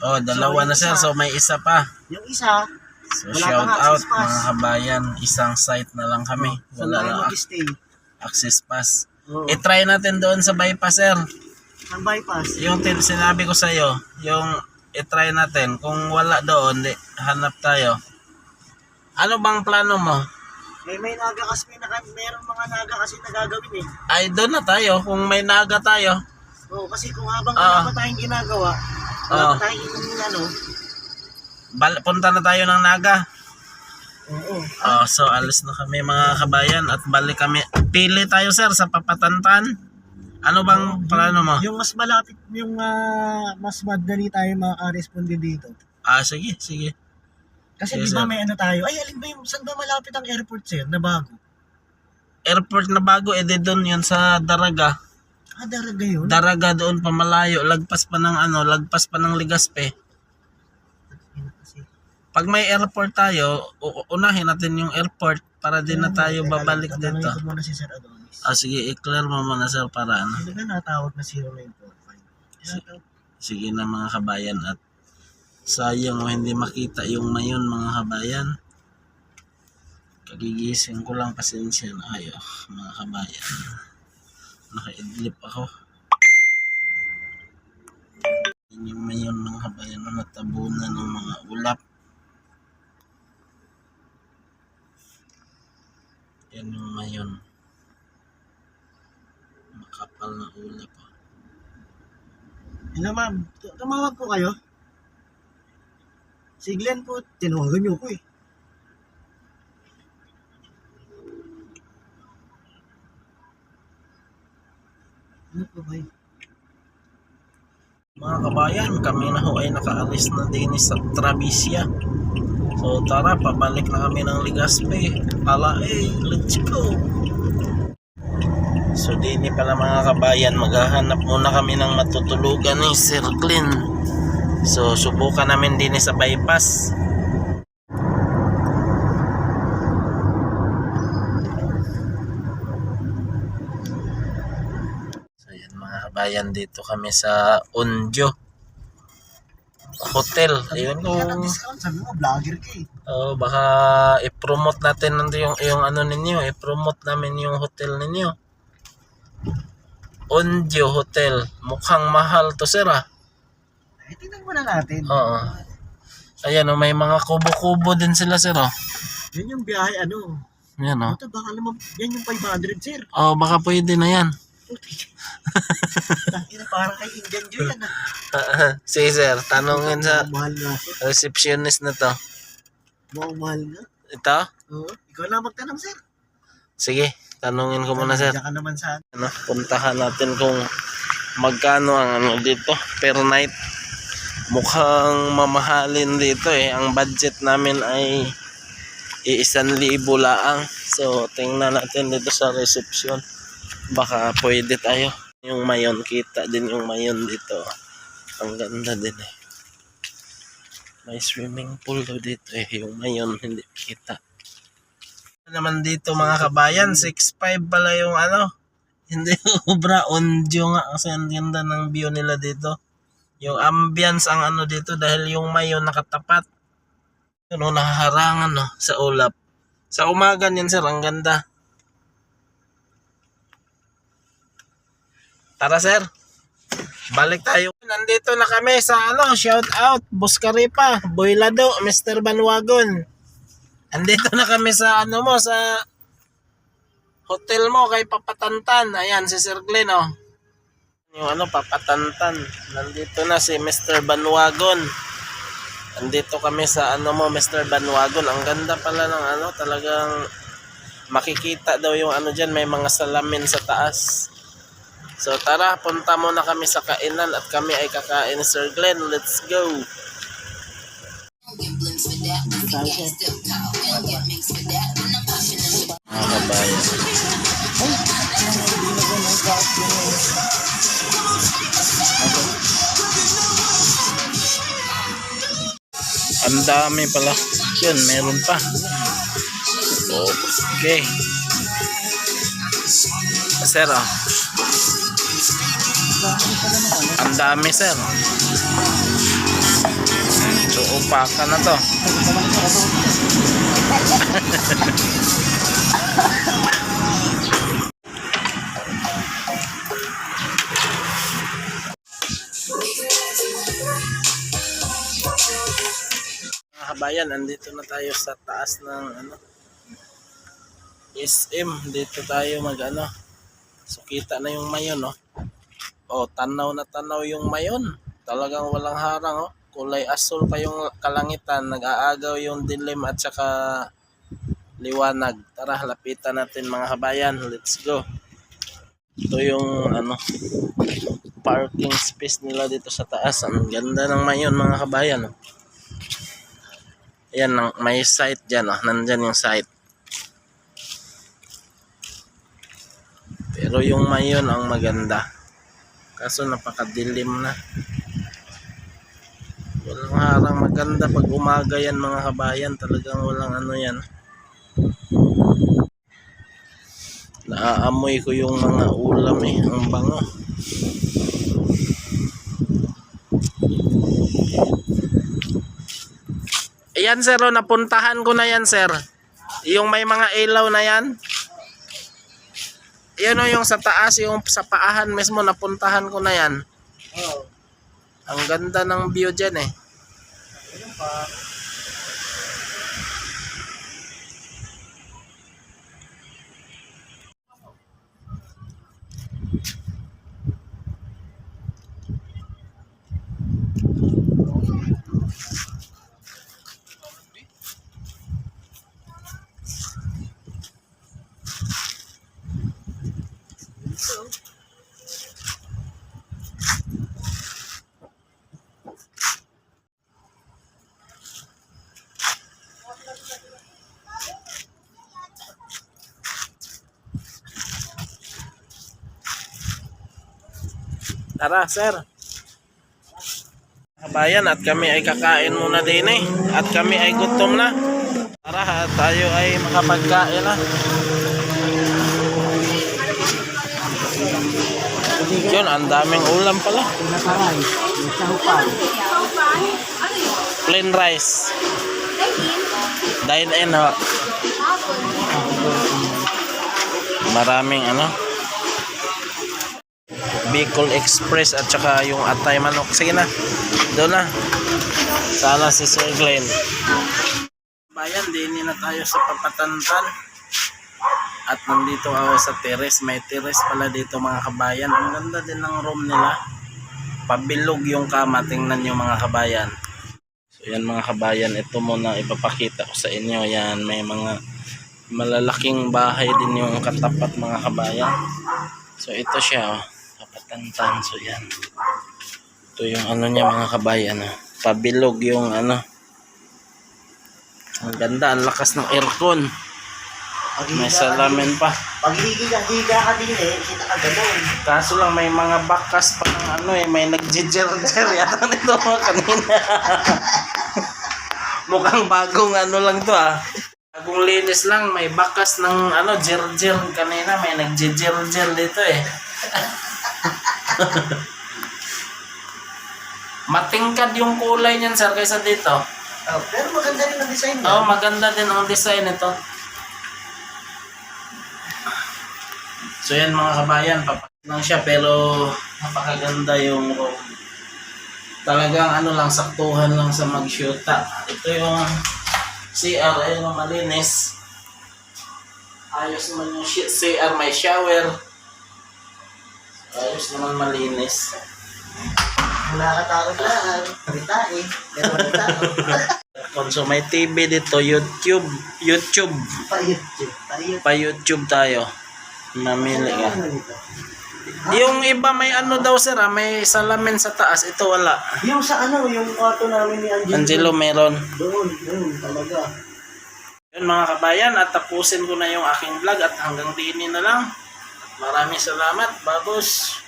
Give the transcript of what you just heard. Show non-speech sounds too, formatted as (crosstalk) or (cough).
Oh, dalawa So, na sir. isa- So may isa pa. Yung isa, So Wala shout out mga kabayan. Isang site na lang kami. saan Wala tayo lang mag-stay? access pass. Oo. I-try natin doon sa bypass sir. Ang bypass. Yung tin sinabi ko sa iyo, yung i-try natin. Kung wala doon, di, hanap tayo. Ano bang plano mo? May may naga kasi may naka, meron mga naga kasi nagagawin eh. Ay, doon na tayo. Kung may naga tayo. Oo, kasi kung habang Ah. wala pa tayong ginagawa, wala Ah. pa tayong ano, Bal punta na tayo ng naga. oo. Oh, so alis na kami mga kabayan at balik kami. Pili tayo sir sa papatantan. Ano bang plano mo? Yung mas malapit, yung ah, mas madali tayo makaka-responde dito. Ah, sige, sige. Kasi Yes, di ba sir. may ano tayo, ay alin ba yung, saan ba malapit ang airport sir, na bago? Airport na bago, edi doon yun sa Daraga. Ah, daraga yun? Daraga doon pa malayo, lagpas pa ng ano, lagpas pa ng Ligaspe. Kasi- Pag may airport tayo, unahin natin yung airport para din na tayo babalik dito. muna si Sir Adonis. Ah, sige, i-clear mo muna sir para ano. Hindi ka natawag na 0945. Tinatawag. Sige na mga kabayan at sayang mo hindi makita yung mayon mga kabayan. Kagigising ko lang pasensya na kayo mga kabayan. Nakaidlip ako. Yan yung mayon mga kabayan na natabunan ng mga ulap. Yan yung mayon. Makapal na ulap. ah. Hello ma'am, Tu- tumawag po kayo? Si Glenn po, tinawagan niyo ko eh. Ano po? Mga kabayan, kami na ho ay nakaalis na din sa Travisia. So tara, pabalik na kami ng Ligaspe. Ala eh, let's go! So dini pala mga kabayan, maghahanap muna kami ng matutulugan ni Sir Glenn. So subukan namin din sa bypass. Mga kabayan, dito kami sa Unjo Hotel. Ayun ko. Discount sabi mo, vlogger ka eh. Oh, baka i-promote natin nando yung yung ano ninyo, i-promote namin yung hotel ninyo. Onjo Hotel. Mukhang mahal to, sir ah. Eh, tingnan muna natin. Oo. Ayan oh, may mga kubo-kubo din sila, sir oh. Yan yung biyahe, ano. Ayan oh. Ito, baka naman, yan yung 500, sir. Oh, baka pwede na yan. Tangina, parang kay Indian Joy yan ah. Sige, sir. Tanungin sa Mahal nga, sir. receptionist na to. Mukhang mahal nga. Ito? Oo. Ikaw na magtanong, sir. Sige. Tanungin ko muna, sir. Ka naman sa ano, puntahan natin kung magkano ang ano dito per night. Mukhang mamahalin dito eh. Ang budget namin ay iisan libo laang. So, tingnan natin dito sa reception. Baka pwede tayo. Yung mayon, kita din yung mayon dito. Ang ganda din eh. May swimming pool daw dito eh. Yung mayon, hindi kita. naman dito mga kabayan, 6'5 pala yung ano. Hindi (laughs) obra onjo nga kasi ang ganda ng view nila dito. Yung ambience ang ano dito dahil yung mayo nakatapat. Ano nakaharangan no sa ulap. Sa umaga niyan sir, ang ganda. Tara sir. Balik tayo. Nandito na kami sa ano, shout out, Buskaripa, Boylado, Mr. Banwagon. Andito na kami sa ano mo sa hotel mo kay Papatantan. Ayan si Sir Glenn oh. Yung ano Papatantan. Nandito na si Mr. Banwagon. Andito kami sa ano mo Mr. Banwagon. Ang ganda pala ng ano talagang makikita daw yung ano diyan may mga salamin sa taas. So tara, punta muna kami sa kainan at kami ay kakain Sir Glenn. Let's go. Mga kabayan. Ang dami pala. Yun, meron pa. Okay. Sir, ah. Ang dami, sir. baka na to. (laughs) Kabayan, andito na tayo sa taas ng ano SM. Dito tayo mag ano. So kita na yung mayon, no? Oh, tanaw na tanaw yung mayon. Talagang walang harang, oh. Kulay asul pa yung kalangitan. Nag-aagaw yung dilim at saka liwanag. Tara, lapitan natin mga kabayan. Let's go. Ito yung ano parking space nila dito sa taas. Ang ganda ng mayon mga kabayan. Oh. Ayan, may site dyan. Oh. Nandyan yung site. Pero yung mayon ang maganda. Kaso napakadilim na. Walang harang maganda pag umaga yan mga kabayan. Talagang walang ano yan. Naaamoy ko yung mga ulam eh. Ang bango. Ayan sir, oh, napuntahan ko na yan sir. Yung may mga ilaw na yan. Yan o yung sa taas, yung sa paahan mismo, napuntahan ko na yan. Oo. Ang ganda ng view dyan eh. Ayun pa. Tara, sir. Kabayan, at kami ay kakain muna din eh. At kami ay gutom na. Tara, tayo ay makapagkain na. Yun, ang daming ulam pala. Plain rice. Dine in, ho. Maraming ano. Bicol Express at saka yung atay manok. Sige na. Doon na. Sana si Sir Glenn. Bayan, din na tayo sa papatantan. At nandito ako sa terrace. May terrace pala dito mga kabayan. Ang ganda din ng room nila. Pabilog yung kama. Tingnan nyo mga kabayan. So yan mga kabayan, ito muna ipapakita ko sa inyo. Yan, may mga malalaking bahay din yung katapat mga kabayan. So ito siya, oh. Kapatantan. So yan. Ito yung ano niya mga kabayan. Oh. Pabilog yung ano. Ang ganda, ang lakas ng aircon. May salamin pa. Pag higa-higa ka din eh, kita ka ganun. Kaso lang may mga bakas pa ng ano eh, may nagjijer-jer (laughs) yata nito mga kanina. (laughs) Mukhang bagong ano lang to ah. Bagong linis lang, may bakas ng ano, jer-jer kanina, may nagjijer-jer dito eh. (laughs) Matingkad yung kulay niyan sir kaysa dito. Oh, pero maganda rin ang design niya. Oh, maganda din ang design nito. So yan mga kabayan, papak lang siya pero napakaganda yung room. Talagang ano lang, saktuhan lang sa mag-shoota. Ito yung CR, ayun malinis. Ayos naman yung CR, may shower. Ayos naman malinis. Wala ka takot lang. Salita eh. Pero wala (laughs) So may TV dito, YouTube, YouTube. Pa-YouTube. Pa-YouTube. Pa YouTube tayo. Mamili ka. Ano? Yung iba may ano daw sir, ah, may salamin sa taas. Ito wala. Yung sa ano, yung kwarto namin ni Angelo. Angelo meron. Doon, doon talaga. Yun mga kabayan, at tapusin ko na yung aking vlog at hanggang diinin na lang. Marami salamat, bagus.